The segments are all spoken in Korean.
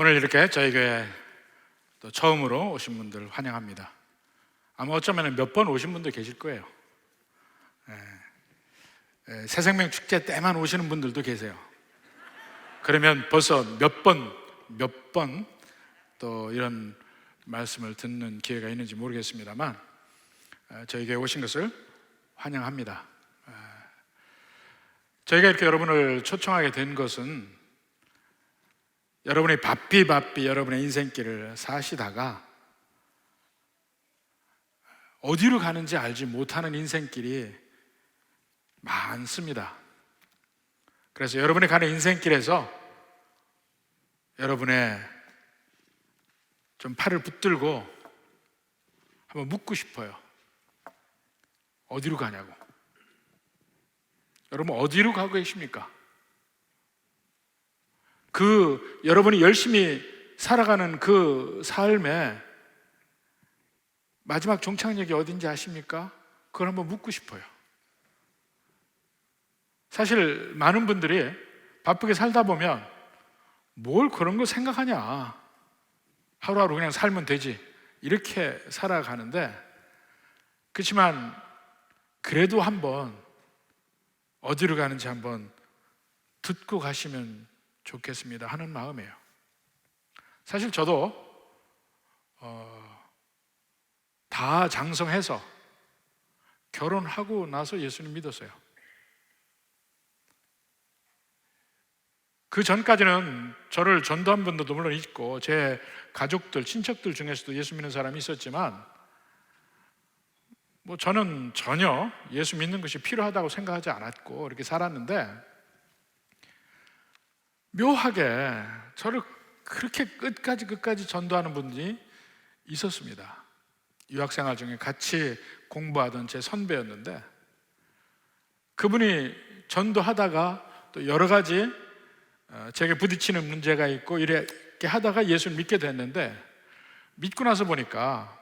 오늘 이렇게 저희 교회 또 처음으로 오신 분들 환영합니다. 아마 어쩌면 몇 번 오신 분도 계실 거예요. 예. 예, 새생명 축제 때만 오시는 분들도 계세요. 그러면 벌써 몇 번, 몇 번 또 이런 말씀을 듣는 기회가 있는지 모르겠습니다만 어, 저희 교회 오신 것을 환영합니다. 어, 저희가 이렇게 여러분을 초청하게 된 것은 여러분이 바삐 바삐 여러분의 인생길을 사시다가 어디로 가는지 알지 못하는 인생길이 많습니다. 그래서 여러분이 가는 인생길에서 여러분의 좀 팔을 붙들고 한번 묻고 싶어요. 어디로 가냐고. 여러분 어디로 가고 계십니까? 그 여러분이 열심히 살아가는 그 삶에 마지막 종착역이 어딘지 아십니까? 그걸 한번 묻고 싶어요. 사실 많은 분들이 바쁘게 살다 보면 뭘 그런 거 생각하냐. 하루하루 그냥 살면 되지. 이렇게 살아가는데, 그렇지만 그래도 한번 어디로 가는지 한번 듣고 가시면 좋겠습니다 하는 마음이에요. 사실 저도 어, 다 장성해서 결혼하고 나서 예수님 믿었어요. 그 전까지는 저를 전도한 분들도 물론 있고 제 가족들, 친척들 중에서도 예수 믿는 사람이 있었지만 뭐 저는 전혀 예수 믿는 것이 필요하다고 생각하지 않았고 이렇게 살았는데 묘하게 저를 그렇게 끝까지 끝까지 전도하는 분들이 있었습니다. 유학생활 중에 같이 공부하던 제 선배였는데 그분이 전도하다가 또 여러 가지 어, 제게 부딪히는 문제가 있고 이렇게 하다가 예수를 믿게 됐는데 믿고 나서 보니까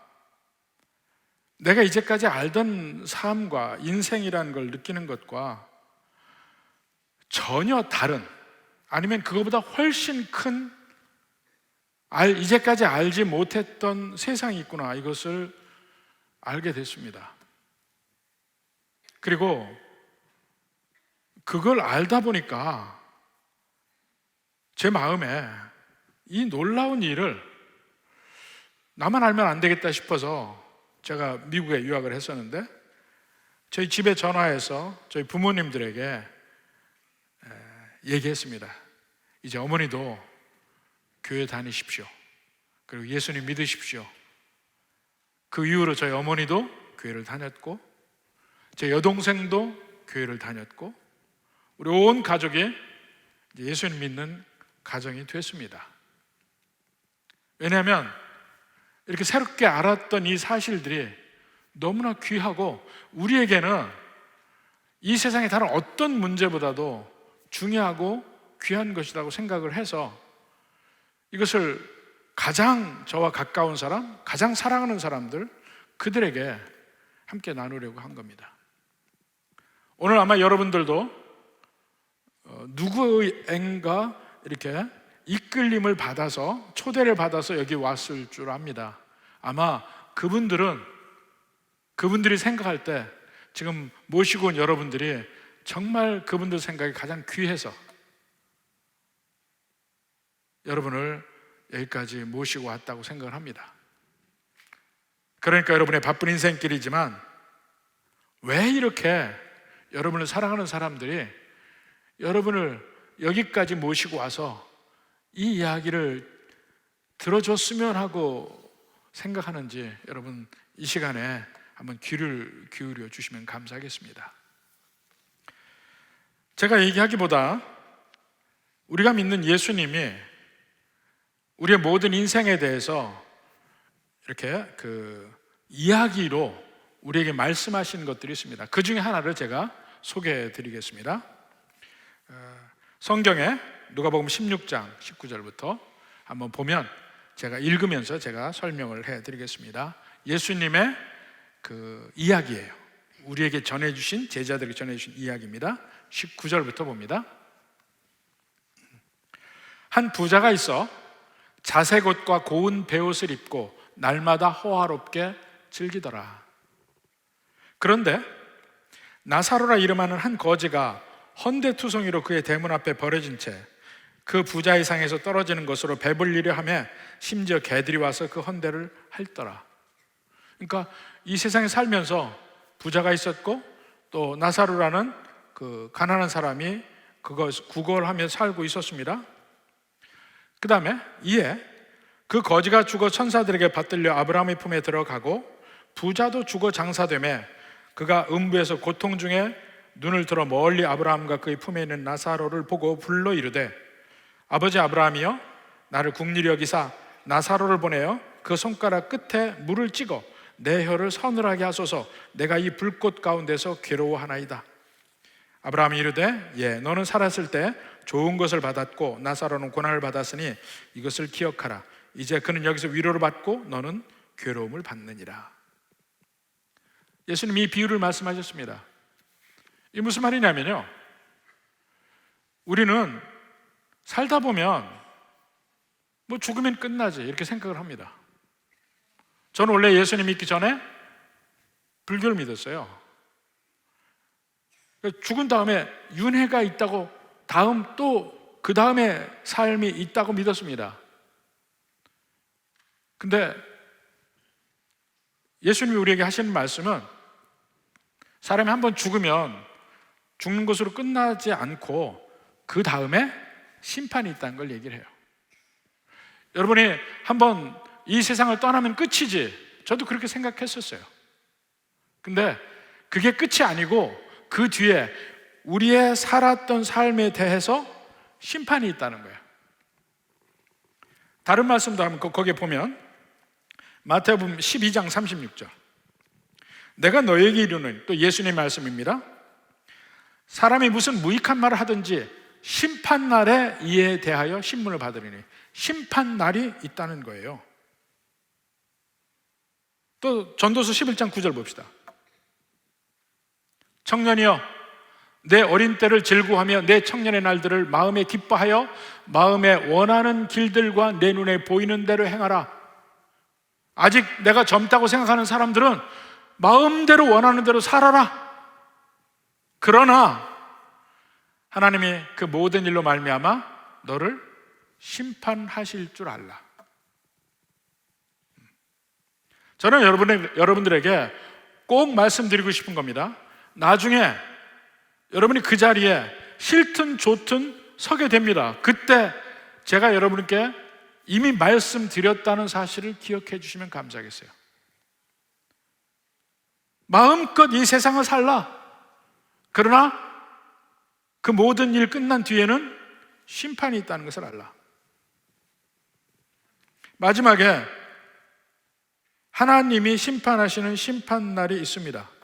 내가 이제까지 알던 삶과 인생이라는 걸 느끼는 것과 전혀 다른 아니면 그거보다 훨씬 큰 알, 이제까지 알지 못했던 세상이 있구나 이것을 알게 됐습니다. 그리고 그걸 알다 보니까 제 마음에 이 놀라운 일을 나만 알면 안 되겠다 싶어서 제가 미국에 유학을 했었는데 저희 집에 전화해서 저희 부모님들에게 얘기했습니다. 이제 어머니도 교회 다니십시오. 그리고 예수님 믿으십시오. 그 이후로 저희 어머니도 교회를 다녔고, 제 여동생도 교회를 다녔고, 우리 온 가족이 예수님 믿는 가정이 됐습니다. 왜냐하면 이렇게 새롭게 알았던 이 사실들이 너무나 귀하고 우리에게는 이 세상의 다른 어떤 문제보다도 중요하고 귀한 것이라고 생각을 해서 이것을 가장 저와 가까운 사람, 가장 사랑하는 사람들, 그들에게 함께 나누려고 한 겁니다. 오늘 아마 여러분들도 어, 누구인가 이렇게 이끌림을 받아서 초대를 받아서 여기 왔을 줄 압니다. 아마 그분들은 그분들이 생각할 때 지금 모시고 온 여러분들이 정말 그분들 생각이 가장 귀해서 여러분을 여기까지 모시고 왔다고 생각을 합니다. 그러니까 여러분의 바쁜 인생길이지만 왜 이렇게 여러분을 사랑하는 사람들이 여러분을 여기까지 모시고 와서 이 이야기를 들어줬으면 하고 생각하는지 여러분 이 시간에 한번 귀를 기울여 주시면 감사하겠습니다. 제가 얘기하기보다 우리가 믿는 예수님이 우리의 모든 인생에 대해서 이렇게 그 이야기로 우리에게 말씀하시는 것들이 있습니다. 그 중에 하나를 제가 소개해 드리겠습니다. 어, 성경에 누가복음 16장 19절부터 한번 보면 제가 읽으면서 제가 설명을 해 드리겠습니다. 예수님의 그 이야기예요. 우리에게 전해 주신 제자들에게 전해 주신 이야기입니다. 19절부터 봅니다. 한 부자가 있어 자색 옷과 고운 베옷을 입고 날마다 호화롭게 즐기더라. 그런데 나사로라 이름하는 한 거지가 헌대투성이로 그의 대문 앞에 버려진 채 그 부자의 상에서 떨어지는 것으로 배불리려 하며 심지어 개들이 와서 그 헌대를 핥더라. 그러니까 이 세상에 살면서 부자가 있었고 또 나사로라는 그 가난한 사람이 그것 구걸하며 살고 있었습니다. 그 다음에 이에 그 거지가 죽어 천사들에게 받들려 아브라함의 품에 들어가고 부자도 죽어 장사되매 그가 음부에서 고통 중에 눈을 들어 멀리 아브라함과 그의 품에 있는 나사로를 보고 불러 이르되 아버지 아브라함이여 나를 국리려 기사 나사로를 보내어 그 손가락 끝에 물을 찍어 내 혀를 서늘하게 하소서 내가 이 불꽃 가운데서 괴로워하나이다 아브라함이 이르되 예 너는 살았을 때 좋은 것을 받았고 나사로는 고난을 받았으니 이것을 기억하라. 이제 그는 여기서 위로를 받고 너는 괴로움을 받느니라. 예수님이 이 비유를 말씀하셨습니다. 이 무슨 말이냐면요. 우리는 살다 보면 뭐 죽으면 끝나지 이렇게 생각을 합니다. 저는 원래 예수님 믿기 전에 불교를 믿었어요 죽은 다음에 윤회가 있다고 다음 또 그 다음에 삶이 있다고 믿었습니다. 근데 예수님이 우리에게 하시는 말씀은 사람이 한 번 죽으면 죽는 것으로 끝나지 않고 그 다음에 심판이 있다는 걸 얘기를 해요. 여러분이 한번 이 세상을 떠나면 끝이지. 저도 그렇게 생각했었어요. 근데 그게 끝이 아니고 그 뒤에 우리의 살았던 삶에 대해서 심판이 있다는 거예요. 다른 말씀도 하면 거기에 보면 마태복음 12장 36절. 내가 너에게 이르는 또 예수님 말씀입니다. 사람이 무슨 무익한 말을 하든지 심판 날에 이에 대하여 신문을 받으리니 심판 날이 있다는 거예요. 또 전도서 11장 9절 봅시다. 청년이여 내 어린 때를 즐거워하며 내 청년의 날들을 마음에 기뻐하여 마음에 원하는 길들과 내 눈에 보이는 대로 행하라. 아직 내가 젊다고 생각하는 사람들은 마음대로 원하는 대로 살아라. 그러나 하나님이 그 모든 일로 말미암아 너를 심판하실 줄 알라. 저는 여러분 여러분들에게 꼭 말씀드리고 싶은 겁니다. 나중에 여러분이 그 자리에 싫든 좋든 서게 됩니다. 그때 제가 여러분께 이미 말씀드렸다는 사실을 기억해 주시면 감사하겠어요. 마음껏 이 세상을 살라. 그러나 그 모든 일 끝난 뒤에는 심판이 있다는 것을 알라. 마지막에 하나님이 심판하시는 심판날이 있습니다.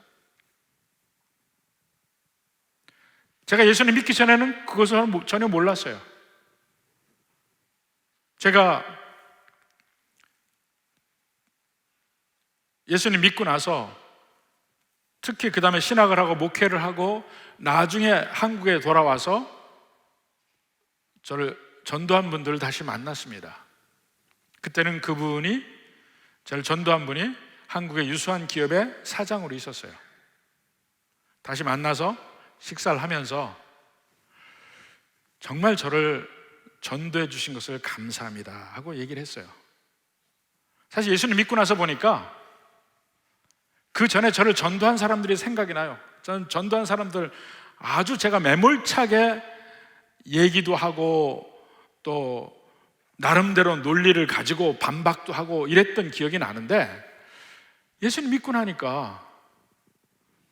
제가 예수님 믿기 전에는 그것을 전혀 몰랐어요. 제가 예수님 믿고 나서 특히 그 다음에 신학을 하고 목회를 하고 나중에 한국에 돌아와서 저를 전도한 분들을 다시 만났습니다. 그때는 그분이 저를 전도한 분이 한국의 유수한 기업의 사장으로 있었어요. 다시 만나서 식사를 하면서 정말 저를 전도해 주신 것을 감사합니다 하고 얘기를 했어요. 사실 예수님 믿고 나서 보니까 그 전에 저를 전도한 사람들이 생각이 나요. 저는 전도한 사람들 아주 제가 매몰차게 얘기도 하고 또 나름대로 논리를 가지고 반박도 하고 이랬던 기억이 나는데 예수님 믿고 나니까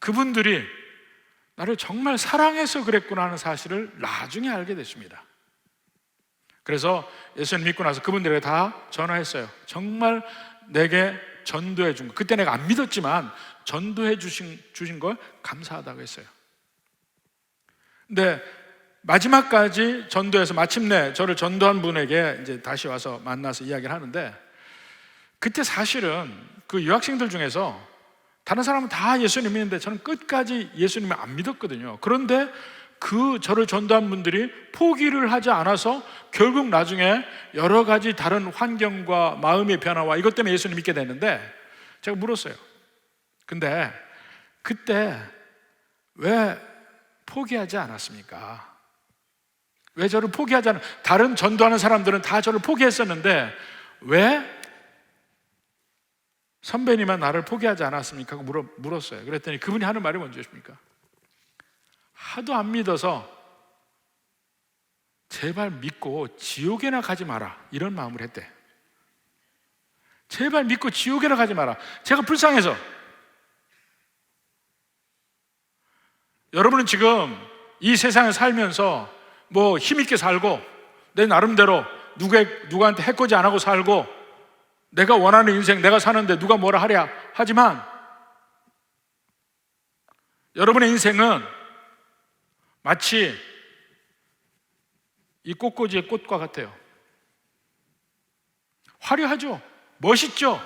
그분들이 나를 정말 사랑해서 그랬구나 하는 사실을 나중에 알게 됐습니다. 그래서 예수님 믿고 나서 그분들에게 다 전화했어요. 정말 내게 전도해 준 거. 그때 내가 안 믿었지만 전도해 주신, 주신 걸 감사하다고 했어요. 근데 마지막까지 전도해서 마침내 저를 전도한 분에게 이제 다시 와서 만나서 이야기를 하는데 그때 사실은 그 유학생들 중에서 다른 사람은 다 예수님 믿는데 저는 끝까지 예수님을 안 믿었거든요. 그런데 그 저를 전도한 분들이 포기를 하지 않아서 결국 나중에 여러 가지 다른 환경과 마음의 변화와 이것 때문에 예수님 믿게 됐는데 제가 물었어요. 근데 그때 왜 포기하지 않았습니까? 왜 저를 포기하지 않 다른 전도하는 사람들은 다 저를 포기했었는데 왜 선배님은 나를 포기하지 않았습니까? 하고 물어, 물었어요. 그랬더니 그분이 하는 말이 뭔지십니까? 하도 안 믿어서 제발 믿고 지옥에나 가지 마라. 이런 마음을 했대. 제발 믿고 지옥에나 가지 마라. 제가 불쌍해서. 여러분은 지금 이 세상에 살면서 뭐 힘있게 살고 내 나름대로 누가, 누구한테 해코지 안 하고 살고 내가 원하는 인생 내가 사는데 누가 뭐라 하랴 하지만 여러분의 인생은 마치 이 꽃꽂이의 꽃과 같아요. 화려하죠? 멋있죠?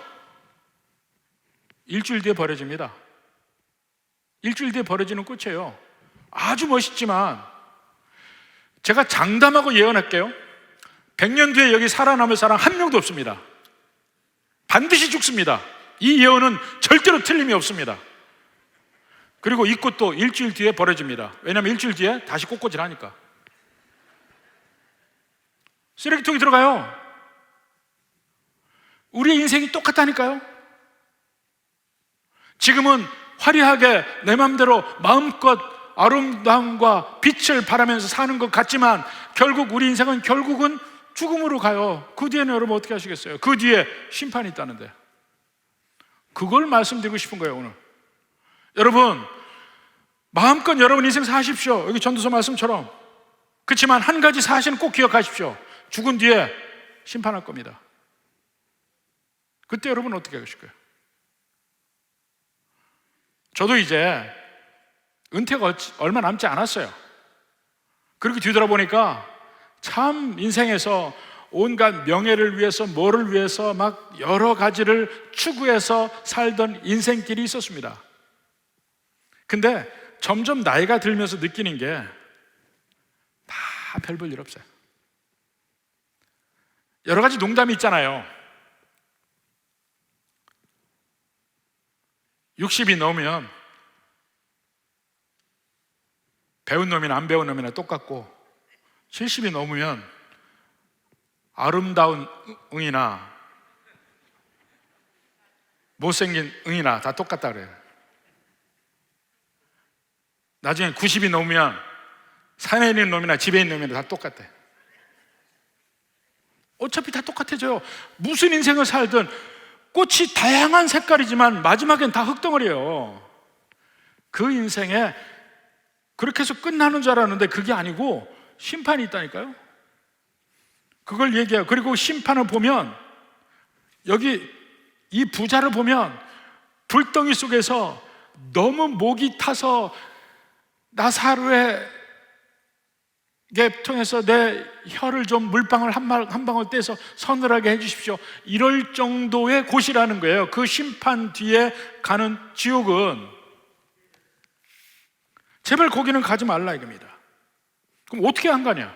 일주일 뒤에 버려집니다. 일주일 뒤에 버려지는 꽃이에요. 아주 멋있지만 제가 장담하고 예언할게요. 100년 뒤에 여기 살아남을 사람 한 명도 없습니다. 반드시 죽습니다. 이 예언은 절대로 틀림이 없습니다. 그리고 이 꽃도 일주일 뒤에 버려집니다. 왜냐하면 일주일 뒤에 다시 꽃꽂이를 하니까. 쓰레기통이 들어가요. 우리의 인생이 똑같다니까요. 지금은 화려하게 내 마음대로 마음껏 아름다움과 빛을 바라면서 사는 것 같지만 결국 우리 인생은 결국은 죽음으로 가요. 그 뒤에는 여러분 어떻게 하시겠어요? 그 뒤에 심판이 있다는데. 그걸 말씀드리고 싶은 거예요, 오늘. 여러분, 마음껏 여러분 인생 사십시오. 여기 전도서 말씀처럼. 그렇지만 한 가지 사실은 꼭 기억하십시오. 죽은 뒤에 심판할 겁니다. 그때 여러분 어떻게 하실 거예요? 저도 이제 은퇴가 얼마 남지 않았어요. 그렇게 뒤돌아보니까 참 인생에서 온갖 명예를 위해서 뭐를 위해서 막 여러 가지를 추구해서 살던 인생길이 있었습니다. 근데 점점 나이가 들면서 느끼는 게 다 별 볼 일 없어요. 여러 가지 농담이 있잖아요. 60이 넘으면 배운 놈이나 안 배운 놈이나 똑같고 70이 넘으면 아름다운 응이나 못생긴 응이나 다 똑같다 그래요. 나중에 90이 넘으면 산에 있는 놈이나 집에 있는 놈이나 다 똑같대. 어차피 다 똑같아져요. 무슨 인생을 살든 꽃이 다양한 색깔이지만 마지막엔 다 흙덩어리예요. 그 인생에 그렇게 해서 끝나는 줄 알았는데 그게 아니고 심판이 있다니까요. 그걸 얘기해요. 그리고 심판을 보면 여기 이 부자를 보면 불덩이 속에서 너무 목이 타서 나사로의 게 통해서 내 혀를 좀 물방울 한, 말, 한 방울 떼서 서늘하게 해주십시오. 이럴 정도의 곳이라는 거예요. 그 심판 뒤에 가는 지옥은 제발 거기는 가지 말라 이겁니다. 그럼 어떻게 한 거냐?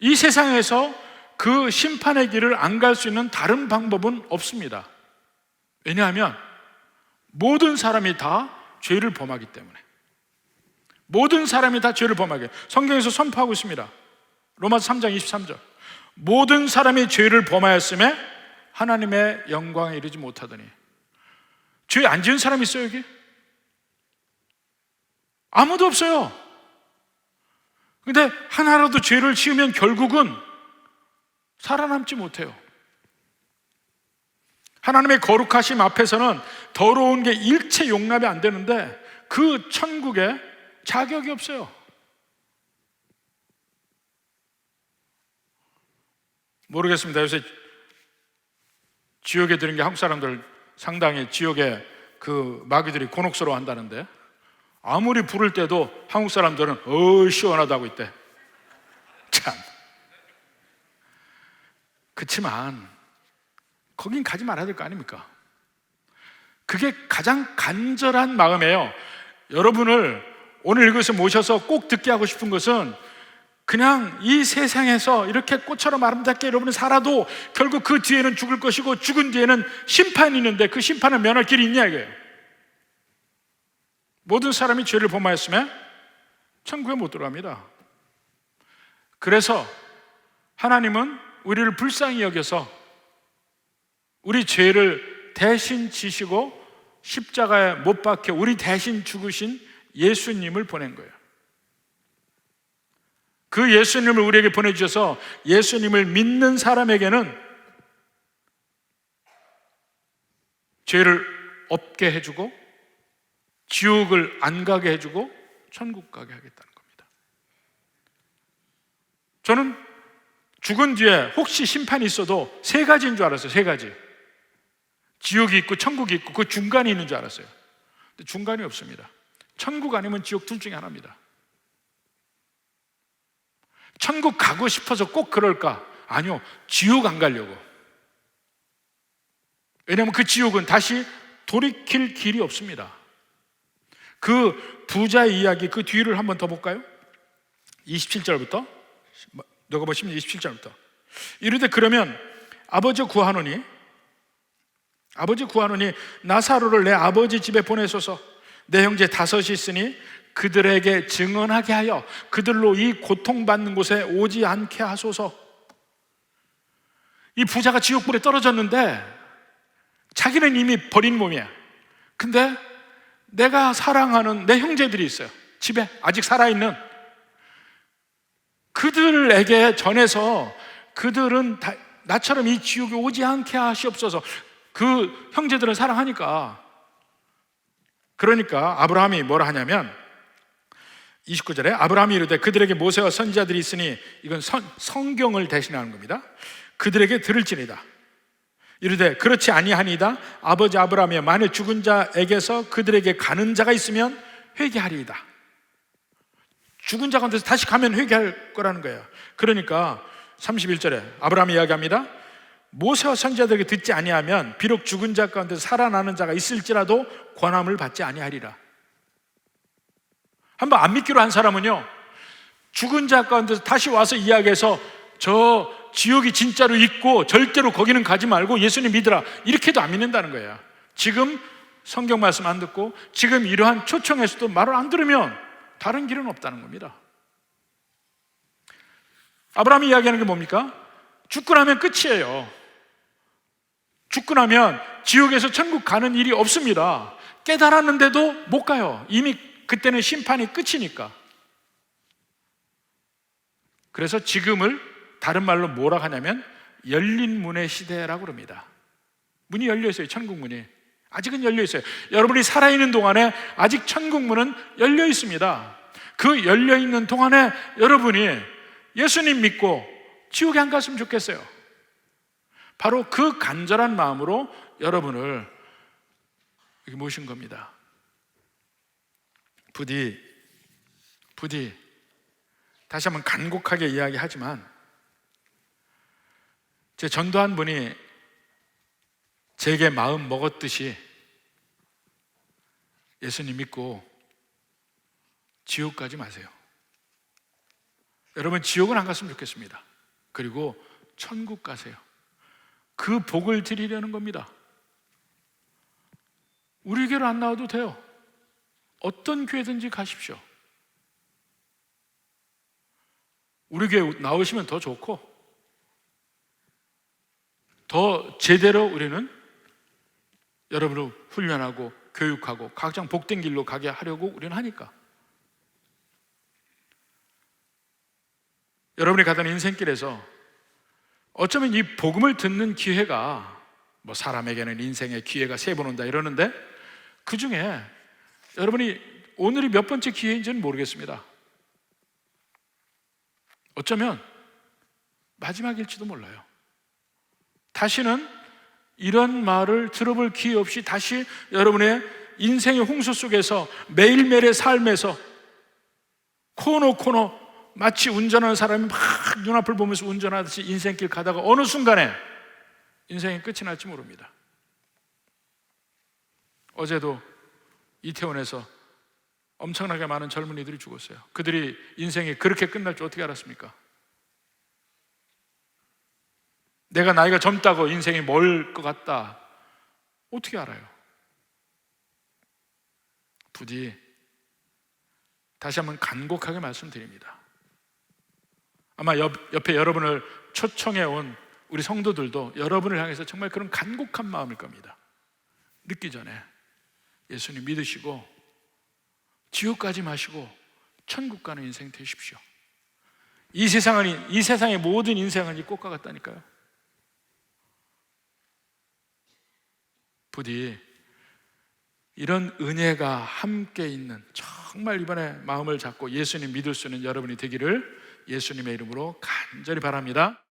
이 세상에서 그 심판의 길을 안 갈 수 있는 다른 방법은 없습니다. 왜냐하면 모든 사람이 다 죄를 범하기 때문에. 모든 사람이 다 죄를 범하게. 성경에서 선포하고 있습니다. 로마서 3장 23절. 모든 사람이 죄를 범하였음에 하나님의 영광에 이르지 못하더니. 죄 안 지은 사람 있어요, 여기? 아무도 없어요. 근데 하나라도 죄를 지으면 결국은 살아남지 못해요. 하나님의 거룩하심 앞에서는 더러운 게 일체 용납이 안 되는데 그 천국에 자격이 없어요. 모르겠습니다. 요새 지옥에 들은 게 한국 사람들 상당히 지옥에 그 마귀들이 곤혹스러워 한다는데 아무리 부를 때도 한국 사람들은 어 시원하다고 있대. 참. 그치만 거긴 가지 말아야 될 거 아닙니까? 그게 가장 간절한 마음이에요. 여러분을 오늘 이것을 모셔서 꼭 듣게 하고 싶은 것은 그냥 이 세상에서 이렇게 꽃처럼 아름답게 여러분은 살아도 결국 그 뒤에는 죽을 것이고 죽은 뒤에는 심판이 있는데 그 심판을 면할 길이 있냐 이거예요. 모든 사람이 죄를 범하였으면 천국에 못 들어갑니다. 그래서 하나님은 우리를 불쌍히 여겨서 우리 죄를 대신 지시고 십자가에 못 박혀 우리 대신 죽으신 예수님을 보낸 거예요. 그 예수님을 우리에게 보내주셔서 예수님을 믿는 사람에게는 죄를 없게 해주고 지옥을 안 가게 해주고 천국 가게 하겠다는 겁니다. 저는 죽은 뒤에 혹시 심판이 있어도 세 가지인 줄 알았어요. 세 가지. 지옥이 있고 천국이 있고 그 중간에 있는 줄 알았어요. 근데 중간이 없습니다. 천국 아니면 지옥 둘 중에 하나입니다. 천국 가고 싶어서 꼭 그럴까? 아니요. 지옥 안 가려고. 왜냐하면 그 지옥은 다시 돌이킬 길이 없습니다. 그 부자의 이야기 그 뒤를 한번 더 볼까요? 27절부터. 너가 보시면 27절부터. 이르되 그러면 아버지 구하노니 아버지 구하노니 나사로를 내 아버지 집에 보내소서. 내 형제 다섯이 있으니 그들에게 증언하게 하여 그들로 이 고통받는 곳에 오지 않게 하소서. 이 부자가 지옥불에 떨어졌는데 자기는 이미 버린 몸이야. 근데 내가 사랑하는 내 형제들이 있어요. 집에 아직 살아있는. 그들에게 전해서 그들은 다, 나처럼 이 지옥에 오지 않게 하시옵소서. 그 형제들은 사랑하니까. 그러니까 아브라함이 뭐라 하냐면 29절에 아브라함이 이르되 그들에게 모세와 선지자들이 있으니 이건 선, 성경을 대신하는 겁니다. 그들에게 들을지니다 이르되 그렇지 아니하니이다. 아버지 아브라함이 만일 죽은 자에게서 그들에게 가는 자가 있으면 회개하리이다. 죽은 자 가운데서 다시 가면 회개할 거라는 거예요. 그러니까 31절에 아브라함이 이야기합니다. 모세와 선지자들에게 듣지 아니하면 비록 죽은 자 가운데서 살아나는 자가 있을지라도 권함을 받지 아니하리라. 한번 안 믿기로 한 사람은요 죽은 자 가운데서 다시 와서 이야기해서 저 지옥이 진짜로 있고 절대로 거기는 가지 말고 예수님 믿으라. 이렇게도 안 믿는다는 거예요. 지금 성경 말씀 안 듣고 지금 이러한 초청에서도 말을 안 들으면 다른 길은 없다는 겁니다. 아브라함이 이야기하는 게 뭡니까? 죽고 나면 끝이에요. 죽고 나면 지옥에서 천국 가는 일이 없습니다. 깨달았는데도 못 가요. 이미 그때는 심판이 끝이니까. 그래서 지금을 다른 말로 뭐라 하냐면 열린 문의 시대라고 그럽니다. 문이 열려 있어요. 천국 문이. 아직은 열려 있어요. 여러분이 살아있는 동안에 아직 천국 문은 열려 있습니다. 그 열려 있는 동안에 여러분이 예수님 믿고 지옥에 안 갔으면 좋겠어요. 바로 그 간절한 마음으로 여러분을 여기 모신 겁니다. 부디, 부디, 다시 한번 간곡하게 이야기하지만 제 전도한 분이 제게 마음 먹었듯이 예수님 믿고 지옥 가지 마세요. 여러분 지옥은 안 갔으면 좋겠습니다. 그리고 천국 가세요. 그 복을 드리려는 겁니다. 우리 교회로 안 나와도 돼요. 어떤 교회든지 가십시오. 우리 교회 나오시면 더 좋고 더 제대로 우리는 여러분을 훈련하고 교육하고 가장 복된 길로 가게 하려고 우리는 하니까. 여러분이 가던 인생길에서 어쩌면 이 복음을 듣는 기회가 뭐 사람에게는 인생의 기회가 세 번 온다 이러는데 그 중에 여러분이 오늘이 몇 번째 기회인지는 모르겠습니다. 어쩌면 마지막일지도 몰라요. 다시는 이런 말을 들어볼 기회 없이 다시 여러분의 인생의 홍수 속에서 매일매일의 삶에서 코너 코너 마치 운전하는 사람이 막 눈앞을 보면서 운전하듯이 인생길 가다가 어느 순간에 인생이 끝이 날지 모릅니다. 어제도 이태원에서 엄청나게 많은 젊은이들이 죽었어요. 그들이 인생이 그렇게 끝날 줄 어떻게 알았습니까? 내가 나이가 젊다고 인생이 멀 것 같다. 어떻게 알아요? 부디 다시 한번 간곡하게 말씀드립니다. 아마 옆, 옆에 여러분을 초청해 온 우리 성도들도 여러분을 향해서 정말 그런 간곡한 마음일 겁니다. 늦기 전에 예수님 믿으시고 지옥 까지 마시고 천국 가는 인생 되십시오. 이 세상은 이 세상의 모든 인생은 이 꽃과 같다니까요. 부디 이런 은혜가 함께 있는 정말 이번에 마음을 잡고 예수님 믿을 수 있는 여러분이 되기를 예수님의 이름으로 간절히 바랍니다.